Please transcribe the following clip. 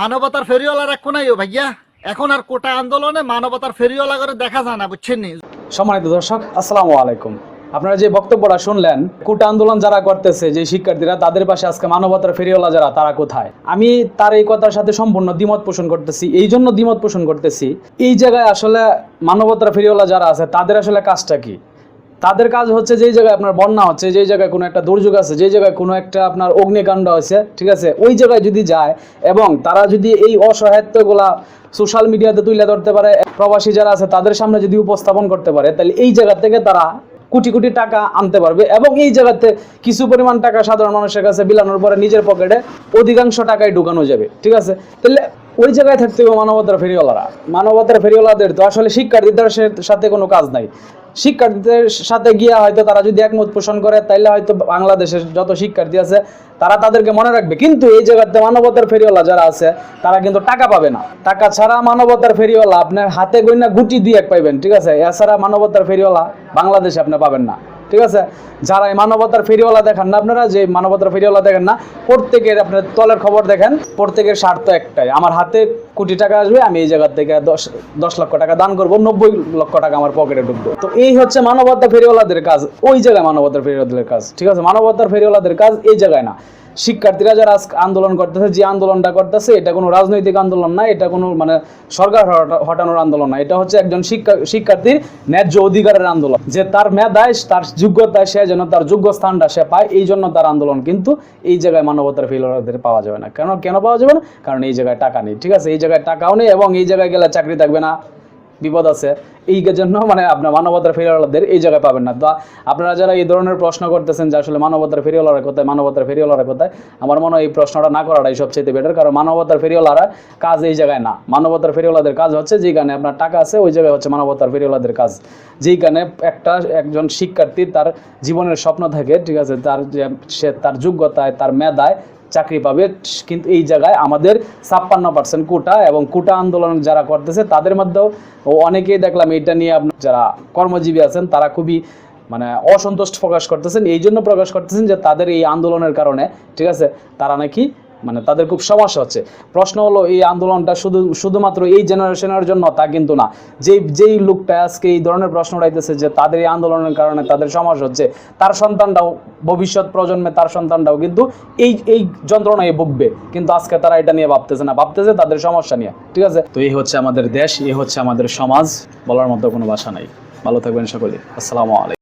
মানবতার ফেরিওয়ালা রাখো নাই ভাইয়া। এখন আর কোটা আন্দোলনে মানবতার ফেরিওয়ালা করে দেখা যায় না, বুঝছেন নি? সম্মানিত দর্শক, আসসালামু আলাইকুম। আপনারা যে বক্তব্যটা শুনলেন, কোটা আন্দোলন যারা করতেছে যে শিক্ষার্থীরা, তাদের পাশে আজকে মানবতার ফেরিওয়ালা যারা, তারা কোথায়? আমি তার এই কথার সাথে সম্পূর্ণ দ্বিমত পোষণ করতেছি। এই জন্য দ্বিমত পোষণ করতেছি, এই জায়গায় আসলে মানবতার ফেরিওয়ালা যারা আছে, তাদের আসলে কাজটা কি? তাদের কাজ হচ্ছে যেই জায়গায় আপনার বন্যা হচ্ছে, যেই জায়গায় কোনো একটা দুর্যোগ আছে, যেই জায়গায় কোনো একটা আপনার অগ্নিকাণ্ড আছে, ঠিক আছে? ওই জায়গায় যদি যায় এবং তারা যদি এই অসহায়ত্বগুলা সোশ্যাল মিডিয়াতে তুলে ধরতে পারে, প্রবাসী যারা আছে তাদের সামনে যদি উপস্থাপন করতে পারে, তাহলে এই জায়গা থেকে তারা কোটি কোটি টাকা আনতে পারবে এবং এই জায়গাতে কিছু পরিমাণ টাকা সাধারণ মানুষের কাছে বিলানোর পরে নিজের পকেটে অধিকাংশ টাকাই ঢুকানো যাবে, ঠিক আছে? তাহলে ওই জায়গায় থাকতে হবে মানবতার ফেরিওয়ালারা। মানবতার ফেরিওয়ালাদের তো আসলে শিক্ষার্থীদের সাথে কোনো কাজ নাই। শিক্ষার্থীদের সাথে গিয়া হয়তো তারা যদি একমত পোষণ করে, তাইলে হয়তো বাংলাদেশের যত শিক্ষার্থী আছে, তারা তাদেরকে মনে রাখবে। কিন্তু এই জায়গাতে মানবতার ফেরিওয়ালা যারা আছে, তারা কিন্তু টাকা পাবে না। টাকা ছাড়া মানবতার ফেরিওয়ালা আপনার হাতে গইনা গুটি দুই এক পাইবেন, ঠিক আছে? এছাড়া মানবতার ফেরিওয়ালা বাংলাদেশে আপনি পাবেন না। ঠিক আছে? যারা এই মানবতার ফেরিওয়ালা দেখেন না আপনারা, যে মানবতার ফেরিওয়ালা দেখেন না, প্রত্যেকের আপনার তলের খবর দেখেন, প্রত্যেকের স্বার্থ একটাই। আমার হাতে কোটি টাকা আসবে, আমি এই জায়গার থেকে দশ দশ লক্ষ টাকা দান করব, নব্বই লক্ষ টাকা আমার পকেটে ঢুকবো। তো এই হচ্ছে মানবতার ফেরিওয়ালাদের কাজ, ওই জায়গায় মানবতার ফেরিওয়ালাদের কাজ, ঠিক আছে? মানবতার ফেরিওয়ালাদের কাজ এই জায়গায় না। শিক্ষার্থীরা যারা আজকে আন্দোলন করতেছে, যে আন্দোলনটা করতেছে, এটা কোনো রাজনৈতিক আন্দোলন না, এটা কোনো মানে সরকার হটানোর আন্দোলন না। এটা হচ্ছে একজন শিক্ষা, শিক্ষার্থীর ন্যায্য অধিকারের আন্দোলন। যে তার মেধায় তার যোগ্যতায় সে যেন তার যোগ্য স্থানটা সে পায়, এই জন্য তার আন্দোলন। কিন্তু এই জায়গায় মানবতার ফেলোয়ারদের পাওয়া যাবে না। কেন কেন পাওয়া যাবে না? কারণ এই জায়গায় টাকা নেই, ঠিক আছে? এই জায়গায় টাকাও নেই এবং এই জায়গায় গেলে চাকরি থাকবে না। বিপদ আছে। এই জন্য মানে আপনার মানবতার ফেরিওয়ালাদের এই জায়গায় পাবেন না। তো আপনারা যারা এই ধরনের প্রশ্ন করতেছেন যে আসলে মানবতার ফেরিওয়ালার কোথায়, মানবতার ফেরিওয়ালার কোথায়, আমার মনে হয় এই প্রশ্নটা না করাটাই সবচেয়ে বেটার কারণ মানবতার ফেরিওয়ালারা কাজ এই জায়গায় না। মানবতার ফেরিওয়ালাদের কাজ হচ্ছে যেখানে আপনার টাকা আছে, ওই জায়গায় হচ্ছে মানবতার ফেরিওয়ালাদের কাজ। যেখানে একটা, একজন শিক্ষার্থী তার জীবনের স্বপ্ন থাকে, ঠিক আছে, তার যে সে, তার যোগ্যতায়, তার মেধায় চাকরি পাবে, কিন্তু এই জায়গায় আমাদের ছাপ্পান্ন পার্সেন্ট কোটা এবং কোটা আন্দোলন যারা করতেছে, তাদের মধ্যেও অনেকেই দেখলাম এটা নিয়ে আপনার যারা কর্মজীবী আছেন, তারা খুবই মানে অসন্তুষ্ট প্রকাশ করতেছেন। এই জন্য প্রকাশ করতেছেন যে তাদের এই আন্দোলনের কারণে, ঠিক আছে? তারা নাকি মানে তাদের খুব সমস্যা হচ্ছে। প্রশ্ন হলো, এই আন্দোলনটা শুধু, শুধুমাত্র এই জেনারেশনের জন্য তা কিন্তু না। যেই যেই লোকটা আজকে এই ধরনের প্রশ্ন উঠাইতেছে যে তাদের এই আন্দোলনের কারণে তাদের সমস্যা হচ্ছে, তার সন্তানটাও ভবিষ্যৎ প্রজন্মে তার সন্তানটাও কিন্তু এই এই যন্ত্রণায় ভুগবে। কিন্তু আজকে তারা এটা নিয়ে ভাবতেছে না, ভাবতেছে তাদের সমস্যা নিয়ে। ঠিক আছে? তো এই হচ্ছে আমাদের দেশ, এই হচ্ছে আমাদের সমাজ, বলার মতো কোনো ভাষা নাই। ভালো থাকবেন সকলে। আসসালামু আলাইকুম।